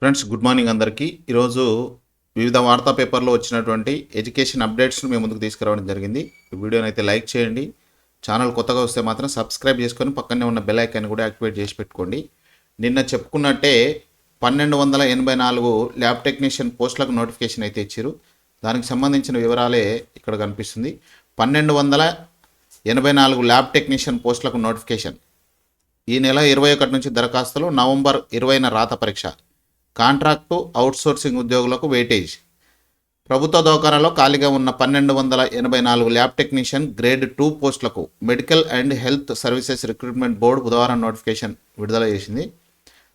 Friends good morning అందరికీ. ఈరోజు వివిధ వార్తా పేపర్లో వచ్చినటువంటి ఎడ్యుకేషన్ అప్డేట్స్ను మేము ముందుకు తీసుకురావడం జరిగింది. ఈ వీడియోని అయితే లైక్ చేయండి. ఛానల్ కొత్తగా వస్తే మాత్రం సబ్స్క్రైబ్ చేసుకొని పక్కనే ఉన్న బెల్ ఐకాన్ కూడా యాక్టివేట్ చేసి పెట్టుకోండి. నిన్న చెప్పుకున్నట్టే పన్నెండు వందల ఎనభై నాలుగు ల్యాబ్ టెక్నీషియన్ పోస్టులకు నోటిఫికేషన్ అయితే ఇచ్చారు. దానికి సంబంధించిన వివరాలే ఇక్కడ కనిపిస్తుంది. పన్నెండు వందల ఎనభై నాలుగు ల్యాబ్ టెక్నీషియన్ పోస్టులకు నోటిఫికేషన్. ఈ నెల ఇరవై ఒకటి నుంచి దరఖాస్తులు నవంబర్ ఇరవైన రాత పరీక్ష. కాంట్రాక్టు అవుట్సోర్సింగ్ ఉద్యోగులకు వెయిటేజ్. ప్రభుత్వ దవాఖానాలో ఖాళీగా ఉన్న పన్నెండు వందల ఎనభై నాలుగు ల్యాబ్ టెక్నీషియన్ గ్రేడ్ టూ పోస్టులకు medical and health services recruitment board బుధవారం నోటిఫికేషన్ విడుదల చేసింది.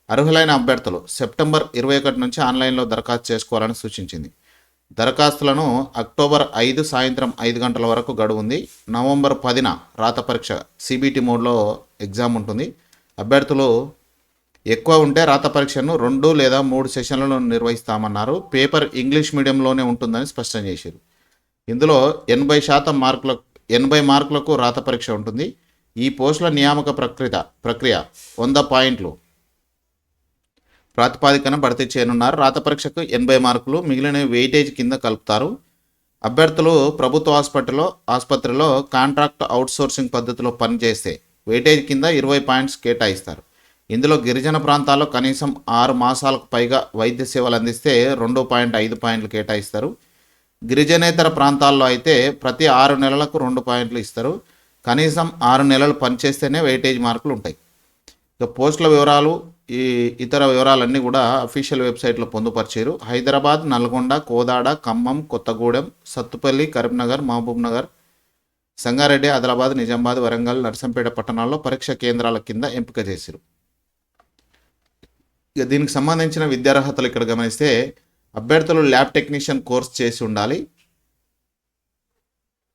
అర్హులైన అభ్యర్థులు సెప్టెంబర్ ఇరవై ఒకటి నుంచి ఆన్లైన్లో దరఖాస్తు చేసుకోవాలని సూచించింది. దరఖాస్తులను అక్టోబర్ ఐదు సాయంత్రం ఐదు గంటల వరకు గడువు ఉంది నవంబర్ పదిన రాత పరీక్ష సిబిటి మోడ్లో ఎగ్జామ్ ఉంటుంది. అభ్యర్థులు ఎక్కువ ఉంటే రాత పరీక్షను రెండు లేదా మూడు సెషన్లలో నిర్వహిస్తామన్నారు. పేపర్ ఇంగ్లీష్ మీడియంలోనే ఉంటుందని స్పష్టం చేశారు. ఇందులో ఎనభై శాతం మార్కుల ఎనభై మార్కులకు రాత పరీక్ష ఉంటుంది. ఈ పోస్టుల నియామక ప్రక్రియ ప్రక్రియ వంద పాయింట్లు ప్రాతిపాదికన భర్తీ చేయనున్నారు. రాత పరీక్షకు ఎనభై మార్కులు మిగిలిన వెయిటేజ్ కింద కలుపుతారు. అభ్యర్థులు ప్రభుత్వ హాస్పిటల్లో ఆసుపత్రిలో కాంట్రాక్ట్ అవుట్సోర్సింగ్ పద్ధతిలో పనిచేస్తే వెయిటేజ్ కింద ఇరవై పాయింట్స్ కేటాయిస్తారు. ఇందులో గిరిజన ప్రాంతాల్లో కనీసం ఆరు మాసాలకు పైగా వైద్య సేవలు అందిస్తే రెండు పాయింట్ ఐదు పాయింట్లు కేటాయిస్తారు. గిరిజనేతర ప్రాంతాల్లో అయితే ప్రతి ఆరు నెలలకు రెండు పాయింట్లు ఇస్తారు. కనీసం ఆరు నెలలు పనిచేస్తేనే వెయిటేజ్ మార్కులు ఉంటాయి. ఇక పోస్టుల వివరాలు ఈ ఇతర వివరాలన్నీ కూడా అఫీషియల్ వెబ్సైట్లో పొందుపరిచారు. హైదరాబాద్ నల్గొండ కోదాడ ఖమ్మం కొత్తగూడెం సత్తుపల్లి కరీంనగర్ మహబూబ్ నగర్ సంగారెడ్డి ఆదిలాబాద్ నిజామాబాద్ వరంగల్ నర్సంపేట పట్టణాల్లో పరీక్ష కేంద్రాల కింద ఎంపిక చేశారు ఇక దీనికి సంబంధించిన విద్యార్హతలు ఇక్కడ గమనిస్తే అభ్యర్థులు ల్యాబ్ టెక్నీషియన్ కోర్స్ చేసి ఉండాలి.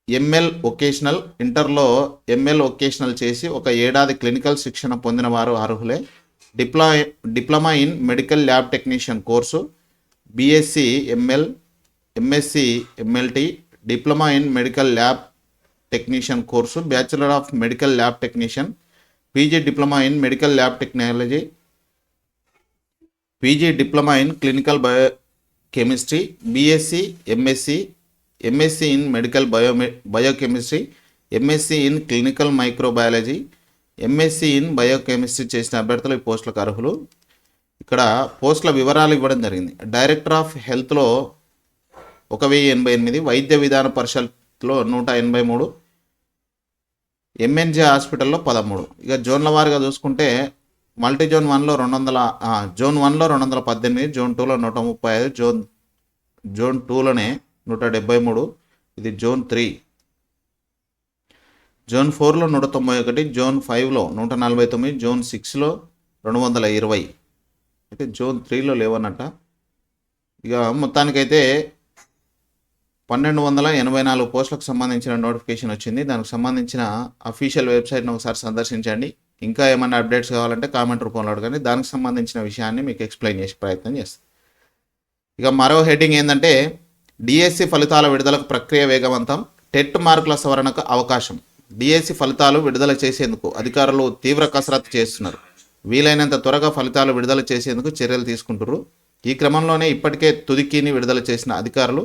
ఎంఎల్ ఒకేషనల్ ఇంటర్లో ఎంఎల్ ఒకేషనల్ చేసి ఒక ఏడాది క్లినికల్ శిక్షణ పొందిన వారు అర్హులే. డిప్లా diploma in medical lab technician course BSc ML MSc MLT diploma in medical lab technician course bachelor of medical lab technician PG diploma in medical lab technology PG diploma in clinical bio chemistry BSc MSc MSc in medical bio biochemistry MSc in clinical microbiology MSc in biochemistry చేసిన అభ్యర్థులు ఈ పోస్టులకు అర్హులు. ఇక్కడ పోస్టుల వివరాలు ఇవ్వడం జరిగింది. డైరెక్టర్ ఆఫ్ హెల్త్లో ఒక వెయ్యి ఎనభై ఎనిమిది వైద్య విధాన పరిషత్లో నూట ఎనభై మూడు ఎంఎన్జే హాస్పిటల్లో పదమూడు. ఇక జోన్ల వారిగా చూసుకుంటే మల్టీ జోన్ వన్లో రెండు వందల జోన్ వన్లో రెండు వందల పద్దెనిమిది జోన్ టూలో నూట ముప్పై ఐదు జోన్ జోన్ టూలోనే నూట డెబ్బై మూడు ఇది జోన్ త్రీ. జోన్ ఫోర్లో నూట తొంభై ఒకటి జోన్ ఫైవ్లో నూట నలభై తొమ్మిది జోన్ సిక్స్లో రెండు వందల ఇరవై. అయితే జోన్ త్రీలో లేవన్నట్ట. ఇక మొత్తానికైతే పన్నెండు వందల ఎనభై నాలుగు పోస్టులకు సంబంధించిన నోటిఫికేషన్ వచ్చింది. దానికి సంబంధించిన అఫీషియల్ వెబ్సైట్ను ఒకసారి సందర్శించండి. ఇంకా ఏమైనా అప్డేట్స్ కావాలంటే కామెంట్ రూపంలో అడగండి. దానికి సంబంధించిన విషయాన్ని మీకు ఎక్స్ప్లెయిన్ చేసే ప్రయత్నం చేస్తాను ఇక మరో హెడ్డింగ్ ఏంటంటే డిఎస్సి ఫలితాల విడుదలకు ప్రక్రియ వేగవంతం టెట్ మార్కుల సవరణకు అవకాశం. డిఎస్సి ఫలితాలు విడుదల చేసేందుకు అధికారులు తీవ్ర కసరత్తు చేస్తున్నారు. వీలైనంత త్వరగా ఫలితాలు విడుదల చేసేందుకు చర్యలు తీసుకుంటున్నారు ఈ క్రమంలోనే ఇప్పటికే తుదికీని విడుదల చేసిన అధికారులు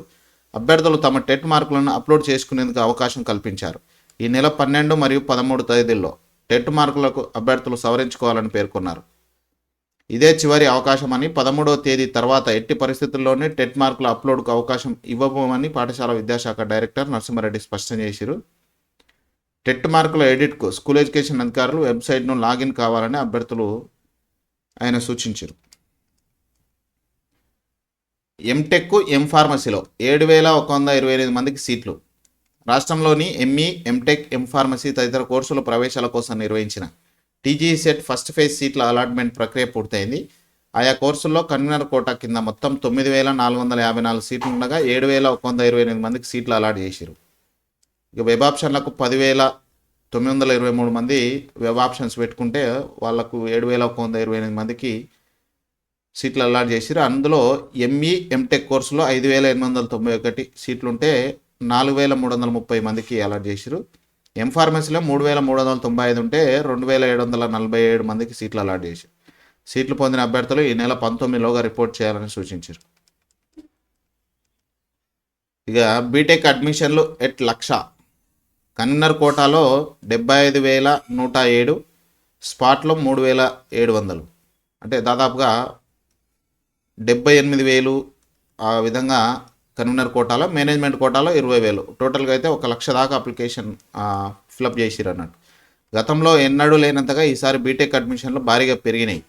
అభ్యర్థులు తమ టెట్ మార్కులను అప్లోడ్ చేసుకునేందుకు అవకాశం కల్పించారు. ఈ నెల పన్నెండు మరియు పదమూడు తేదీల్లో టెట్ మార్కులకు అభ్యర్థులు సవరించుకోవాలని పేర్కొన్నారు. ఇదే చివరి అవకాశమని పదమూడవ తేదీ తర్వాత ఎట్టి పరిస్థితుల్లోనే టెట్ మార్కుల అప్లోడ్కు అవకాశం ఇవ్వబోమని పాఠశాల విద్యాశాఖ డైరెక్టర్ నరసింహారెడ్డి స్పష్టం చేశారు. టెట్ మార్కుల ఎడిట్కు స్కూల్ ఎడ్యుకేషన్ అధికారులు వెబ్సైట్ను లాగిన్ కావాలని అభ్యర్థులు ఆయన సూచించారు. ఎంటెక్ ఎం ఫార్మసీలో ఏడు వేల ఒక వంద ఇరవై ఎనిమిది మందికి సీట్లు. రాష్ట్రంలోని ఎంఈ ఎంటెక్ ఎం ఫార్మసీ తదితర కోర్సుల ప్రవేశాల కోసం నిర్వహించిన టీజీ సెట్ ఫస్ట్ ఫేజ్ సీట్ల అలాట్మెంట్ ప్రక్రియ పూర్తయింది. ఆయా కోర్సుల్లో కన్వీనర్ కోటా కింద మొత్తం తొమ్మిది వేల నాలుగు వందల యాభై నాలుగు సీట్లు ఉండగా ఏడు వేల ఒక వంద ఇరవై ఎనిమిది మందికి సీట్లు అలాట్ చేశారు ఇక వెబ్ ఆప్షన్లకు పదివేల తొమ్మిది వందల ఇరవై మూడు మంది వెబ్ ఆప్షన్స్ పెట్టుకుంటే వాళ్ళకు ఏడు వేల ఒక వంద ఇరవై ఎనిమిది మందికి సీట్లు అలాట్ చేసిరు అందులో ఎంఈ ఎంటెక్ కోర్సులో ఐదు వేల ఎనిమిది వందల తొంభై ఒకటి సీట్లుంటే నాలుగు వేల మూడు వందల ముప్పై మందికి అలాట్ చేసిరు ఎం ఫార్మసీలో మూడు వేల మూడు వందల తొంభై ఐదు ఉంటే రెండు వేల ఏడు వందల నలభై ఏడు మందికి సీట్లు అలాట్ చేశారు సీట్లు పొందిన అభ్యర్థులు ఈ నెల పంతొమ్మిదిలోగా రిపోర్ట్ చేయాలని సూచించారు ఇక బీటెక్ అడ్మిషన్లు ఎట్ లక్ష. కన్వీనర్ కోటాలో డెబ్బై ఐదు వేల నూట ఏడు స్పాట్లో మూడు వేల ఏడు వందలు. అంటే దాదాపుగా డెబ్బై ఎనిమిది వేలు ఆ విధంగా కన్వీనర్ కోటాలో మేనేజ్మెంట్ కోటాలో ఇరవై వేలు. టోటల్గా అయితే ఒక లక్ష దాకా అప్లికేషన్ ఫిలప్ చేసిరు అన్నట్టు. గతంలో ఎన్నడూ లేనంతగా ఈసారి బీటెక్ అడ్మిషన్లు భారీగా పెరిగినాయి.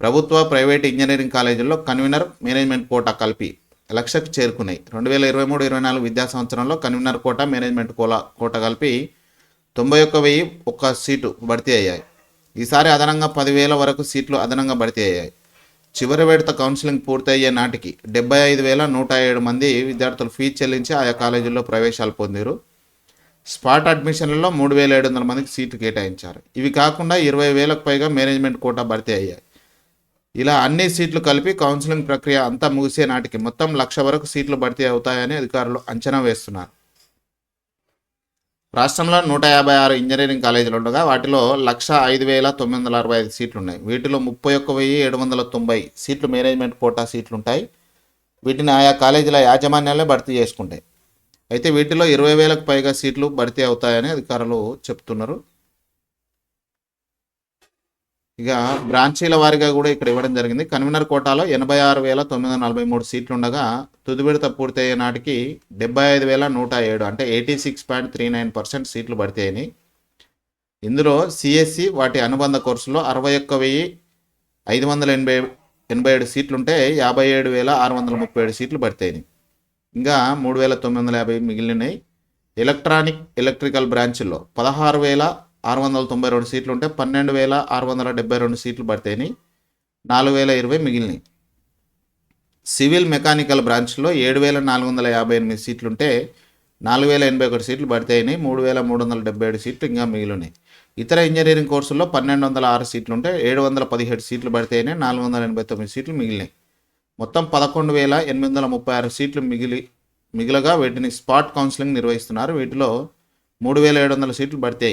ప్రభుత్వ ప్రైవేట్ ఇంజనీరింగ్ కాలేజీల్లో కన్వీనర్ మేనేజ్మెంట్ కోటా కలిపి లక్షకు చేరుకున్నాయి. రెండు వేల ఇరవై మూడు ఇరవై నాలుగు విద్యా సంవత్సరంలో convener quota management quota quota కలిపి తొంభై ఒక్క వెయ్యి ఒక్క సీటు భర్తీ అయ్యాయి. ఈసారి అదనంగా పదివేల వరకు సీట్లు అదనంగా భర్తీ అయ్యాయి. చివరి విడత కౌన్సిలింగ్ పూర్తయ్యే నాటికి డెబ్బై ఐదు వేల నూట ఏడు మంది విద్యార్థులు ఫీజు చెల్లించి ఆయా కాలేజీల్లో ప్రవేశాలు పొందారు. స్పాట్ అడ్మిషన్లలో మూడు వేల ఏడు వందల మందికి సీట్లు కేటాయించారు. ఇవి కాకుండా ఇరవై వేలకు పైగా మేనేజ్మెంట్ కోటా భర్తీ అయ్యాయి. ఇలా అన్ని సీట్లు కలిపి కౌన్సిలింగ్ ప్రక్రియ అంతా ముగిసే నాటికి మొత్తం లక్ష వరకు సీట్లు భర్తీ అవుతాయని అధికారులు అంచనా వేస్తున్నారు. రాష్ట్రంలో నూట యాభై ఆరు ఇంజనీరింగ్ కాలేజీలు ఉండగా వాటిలో లక్ష ఐదు వేల తొమ్మిది వందల అరవై ఐదు సీట్లు ఉన్నాయి. వీటిలో ముప్పై ఒక్క వెయ్యి ఏడు వందల తొంభై సీట్లు మేనేజ్మెంట్ కోటా సీట్లు ఉంటాయి. వీటిని ఆయా కాలేజీల యాజమాన్యాలే భర్తీ చేసుకుంటాయి. అయితే వీటిలో ఇరవై వేలకు పైగా సీట్లు భర్తీ అవుతాయని అధికారులు చెప్తున్నారు. ఇక బ్రాంచీల వారీగా కూడా ఇక్కడ ఇవ్వడం జరిగింది. కన్వీనర్ కోటాలో ఎనభై ఆరు వేల తొమ్మిది వందల నలభై మూడు సీట్లు ఉండగా తుది విడత పూర్తయ్యే నాటికి డెబ్బై ఐదు వేల నూట ఏడు అంటే eighty six point three nine percent సీట్లు భర్తీ ఇందులో సిఎస్సి వాటి అనుబంధ కోర్సులో అరవై ఒక్క వెయ్యి ఐదు వందల ఎనభై ఎనభై ఏడు సీట్లుంటే యాభై ఏడు వేల ఆరు వందల ముప్పై ఏడు సీట్లు భర్తీ ఇంకా మూడు వేల తొమ్మిది వందల యాభై మిగిలినాయి ఎలక్ట్రానిక్ ఎలక్ట్రికల్ బ్రాంచ్లో పదహారు వేల ఆరు వందల తొంభై రెండు సీట్లు ఉంటే పన్నెండు వేల ఆరు వందల డెబ్బై రెండు సీట్లు పడితేని నాలుగు వేల ఇరవై మిగిలినాయి. సివిల్ మెకానికల్ బ్రాంచ్లో ఏడు వేల నాలుగు వందల యాభై ఎనిమిది సీట్లుంటే నాలుగు వేల ఎనభై ఒకటి సీట్లు పడితేని అయినాయి మూడు వేల మూడు వందల డెబ్బై ఏడు సీట్లు ఇంకా మిగిలినాయి. ఇతర ఇంజనీరింగ్ కోర్సుల్లో పన్నెండు వందల ఆరు సీట్లు ఉంటే ఏడు వందల పదిహేడు సీట్లు పడితేనే నాలుగు వందల ఎనభై తొమ్మిది సీట్లు మిగిలినాయి. మొత్తం పదకొండు వేల ఎనిమిది వందల ముప్పై ఆరు సీట్లు మిగిలి మిగిలగా వీటిని స్పాట్ కౌన్సిలింగ్ నిర్వహిస్తున్నారు. వీటిలో మూడు వేల ఏడు వందల సీట్లు భర్తీ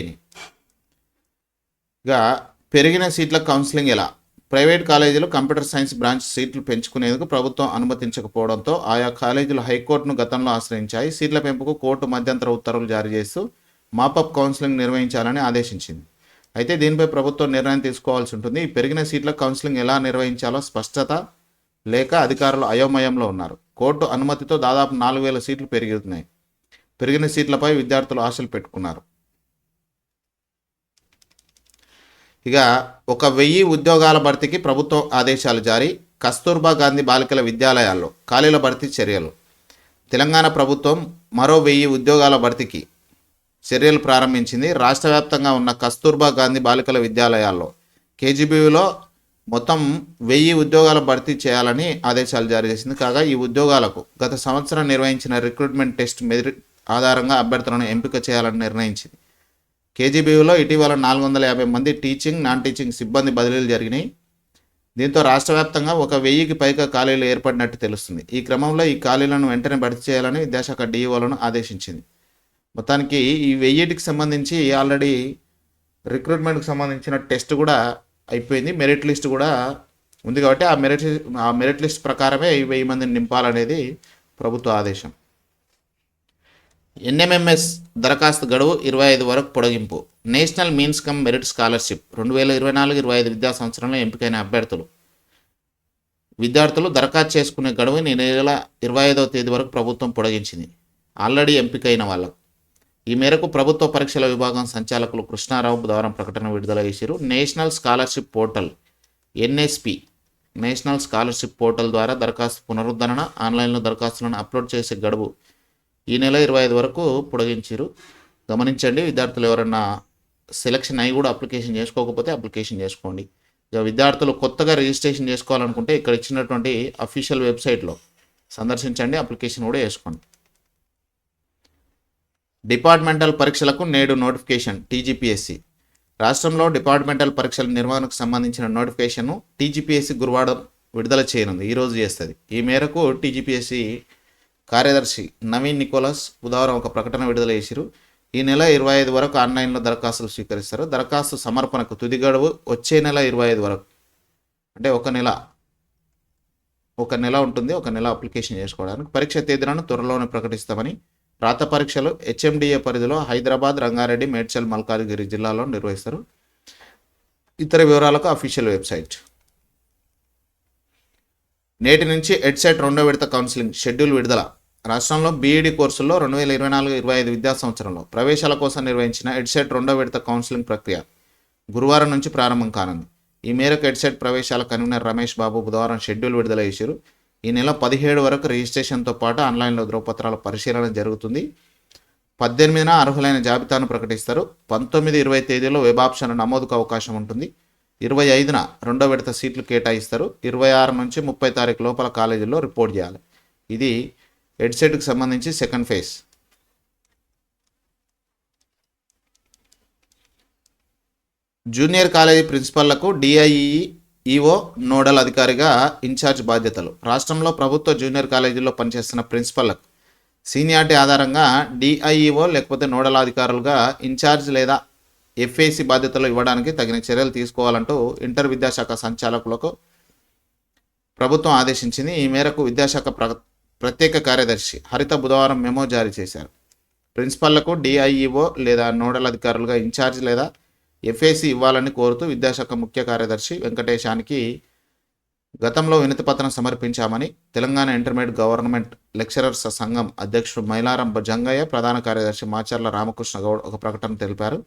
గా పెరిగిన సీట్ల కౌన్సిలింగ్ ఎలా? ప్రైవేట్ కాలేజీలు కంప్యూటర్ సైన్స్ బ్రాంచ్ సీట్లు పెంచుకునేందుకు ప్రభుత్వం అనుమతించకపోవడంతో ఆయా కాలేజీలు హైకోర్టును గతంలో ఆశ్రయించాయి. సీట్ల పెంపుకు కోర్టు మధ్యంతర ఉత్తర్వులు జారీ చేస్తూ మాపప్ కౌన్సిలింగ్ నిర్వహించాలని ఆదేశించింది. అయితే దీనిపై ప్రభుత్వం నిర్ణయం తీసుకోవాల్సి ఉంటుంది. ఈ పెరిగిన సీట్ల కౌన్సిలింగ్ ఎలా నిర్వహించాలో స్పష్టత లేక అధికారులు అయోమయంలో ఉన్నారు. కోర్టు అనుమతితో దాదాపు నాలుగు వేల సీట్లు పెరుగుతున్నాయి. పెరిగిన సీట్లపై విద్యార్థులు ఆశలు పెట్టుకున్నారు. ఇక ఒక వెయ్యి ఉద్యోగాల భర్తీకి ప్రభుత్వం ఆదేశాలు జారీ. కస్తూర్బా గాంధీ బాలికల విద్యాలయాల్లో ఖాళీల భర్తీ చర్యలు. తెలంగాణ ప్రభుత్వం మరో వెయ్యి ఉద్యోగాల భర్తీకి చర్యలు ప్రారంభించింది. రాష్ట్ర వ్యాప్తంగా ఉన్న కస్తూర్బా గాంధీ బాలికల విద్యాలయాల్లో కేజీబీలో మొత్తం వెయ్యి ఉద్యోగాల భర్తీ చేయాలని ఆదేశాలు జారీ చేసింది. కాగా ఈ ఉద్యోగాలకు గత సంవత్సరం నిర్వహించిన రిక్రూట్మెంట్ టెస్ట్ మెరిట్ ఆధారంగా అభ్యర్థులను ఎంపిక చేయాలని నిర్ణయించింది. కేజీబీలో ఇటీవల నాలుగు వందల యాభై మంది టీచింగ్ నాన్ టీచింగ్ సిబ్బంది బదిలీలు జరిగినాయి. దీంతో రాష్ట్ర వ్యాప్తంగా ఒక వెయ్యికి పైగా ఖాళీలు ఏర్పడినట్టు తెలుస్తుంది. ఈ క్రమంలో ఈ ఖాళీలను వెంటనే భర్తీ చేయాలని విద్యాశాఖ డీఈఓలను ఆదేశించింది. మొత్తానికి ఈ వెయ్యిటికి సంబంధించి ఆల్రెడీ రిక్రూట్మెంట్కి సంబంధించిన టెస్ట్ కూడా అయిపోయింది. మెరిట్ లిస్ట్ కూడా ఉంది కాబట్టి ఆ మెరిట్ ఆ మెరిట్ లిస్ట్ ప్రకారమే ఈ వెయ్యి మందిని నింపాలనేది ప్రభుత్వ ఆదేశం. ఎన్ఎంఎంఎస్ దరఖాస్తు గడువు ఇరవై ఐదు వరకు పొడిగింపు. National means cum merit scholarship రెండు వేల ఇరవై నాలుగు ఇరవై ఐదు విద్యా సంవత్సరంలో ఎంపికైన అభ్యర్థులు. విద్యార్థులు దరఖాస్తు చేసుకునే గడువుని ఈ నెల ఇరవై ఐదవ తేదీ వరకు ప్రభుత్వం పొడిగించింది. ఆల్రెడీ ఎంపికైన వాళ్ళకు. ఈ మేరకు ప్రభుత్వ పరీక్షల విభాగం సంచాలకులు కృష్ణారావు ద్వారా ప్రకటన విడుదల చేశారు national scholarship portal NSP national scholarship portal ద్వారా దరఖాస్తు పునరుద్ధరణ ఆన్లైన్లో దరఖాస్తులను అప్లోడ్ చేసే గడువు ఈ నెల ఇరవై ఐదు వరకు పొడిగించారు. గమనించండి విద్యార్థులు ఎవరన్నా సెలక్షన్ అయి కూడా అప్లికేషన్ చేసుకోకపోతే అప్లికేషన్ చేసుకోండి. ఇక విద్యార్థులు కొత్తగా రిజిస్ట్రేషన్ చేసుకోవాలనుకుంటే ఇక్కడ ఇచ్చినటువంటి అఫీషియల్ వెబ్సైట్లో సందర్శించండి అప్లికేషన్ కూడా వేసుకోండి డిపార్ట్మెంటల్ పరీక్షలకు నేడు నోటిఫికేషన్ టీజీపీఎస్సి రాష్ట్రంలో డిపార్ట్మెంటల్ పరీక్షల నిర్వహణకు సంబంధించిన నోటిఫికేషన్ను టీజీపీఎస్సి గురువారం విడుదల చేయనుంది. ఈరోజు చేస్తుంది. ఈ మేరకు టీజీపీఎస్సి కార్యదర్శి నవీన్ నికోలస్ బుధవారం ఒక ప్రకటన విడుదల చేశారు ఈ నెల ఇరవై ఐదు వరకు ఆన్లైన్లో దరఖాస్తులు స్వీకరిస్తారు. దరఖాస్తు సమర్పణకు తుది గడువు వచ్చే నెల ఇరవై ఐదు వరకు. అంటే ఒక నెల ఒక నెల ఉంటుంది ఒక నెల అప్లికేషన్ చేసుకోవడానికి. పరీక్ష తేదీలను త్వరలోనే ప్రకటిస్తామని రాత పరీక్షలు హెచ్ఎండిఏ పరిధిలో హైదరాబాద్ రంగారెడ్డి మేడ్చల్ మల్కాజ్గిరి జిల్లాలో నిర్వహిస్తారు. ఇతర వివరాలకు అఫీషియల్ వెబ్సైట్. నేటి నుంచి ఎడ్సెట్ రెండో విడత కౌన్సిలింగ్ షెడ్యూల్ విడుదల. రాష్ట్రంలో బీఈడి కోర్సుల్లో రెండు వేల ఇరవై నాలుగు ఇరవై ఐదు విద్యా సంవత్సరంలో ప్రవేశాల కోసం నిర్వహించిన ఎడ్సెట్ రెండో విడత కౌన్సిలింగ్ ప్రక్రియ గురువారం నుంచి ప్రారంభం కానుంది. ఈ మేరకు ఎడ్సెట్ ప్రవేశాల కన్వీనర్ రమేష్ బాబు బుధవారం షెడ్యూల్ విడుదల చేశారు. ఈ నెల పదిహేడు వరకు రిజిస్ట్రేషన్తో పాటు ఆన్లైన్లో ధ్రువపత్రాల పరిశీలన జరుగుతుంది. పద్దెనిమిదిన అర్హులైన జాబితాను ప్రకటిస్తారు. పంతొమ్మిది ఇరవై తేదీలో వెబ్ ఆప్షన్ నమోదుకు అవకాశం ఉంటుంది. ఇరవై ఐదున రెండో విడత సీట్లు కేటాయిస్తారు. ఇరవై ఆరు నుంచి ముప్పై తారీఖు లోపల కాలేజీల్లో రిపోర్ట్ చేయాలి. ఇది హెడ్సెట్కి సంబంధించి సెకండ్ ఫేజ్ జూనియర్ కాలేజీ ప్రిన్సిపల్లకు డిఐఈ ఈఓ నోడల్ అధికారిగా ఇన్ఛార్జ్ బాధ్యతలు. రాష్ట్రంలో ప్రభుత్వ జూనియర్ కాలేజీల్లో పనిచేస్తున్న ప్రిన్సిపల్లకు సీనియారిటీ ఆధారంగా డిఐఈఓ లేకపోతే నోడల్ అధికారులుగా ఇన్ఛార్జ్ లేదా ఎఫ్ఏసి బాధ్యతలు ఇవ్వడానికి తగిన చర్యలు తీసుకోవాలంటూ ఇంటర్ విద్యాశాఖ సంచాలకులకు ప్రభుత్వం ఆదేశించింది. ఈ మేరకు విద్యాశాఖ ప్ర ప్రత్యేక కార్యదర్శి హరిత బుధవారం మెమో జారీ చేశారు. ప్రిన్సిపల్లకు డిఐఈఓ లేదా నోడల్ అధికారులుగా ఇన్ఛార్జ్ లేదా ఎఫ్ఏసి ఇవ్వాలని కోరుతూ విద్యాశాఖ ముఖ్య కార్యదర్శి వెంకటేశానికి గతంలో వినతిపత్రం సమర్పించామని తెలంగాణ ఇంటర్మీడియట్ గవర్నమెంట్ లెక్చరర్స్ సంఘం అధ్యక్షుడు మైలారం జంగయ్య ప్రధాన కార్యదర్శి మాచర్ల రామకృష్ణ గౌడ్ ఒక ప్రకటన తెలిపారు.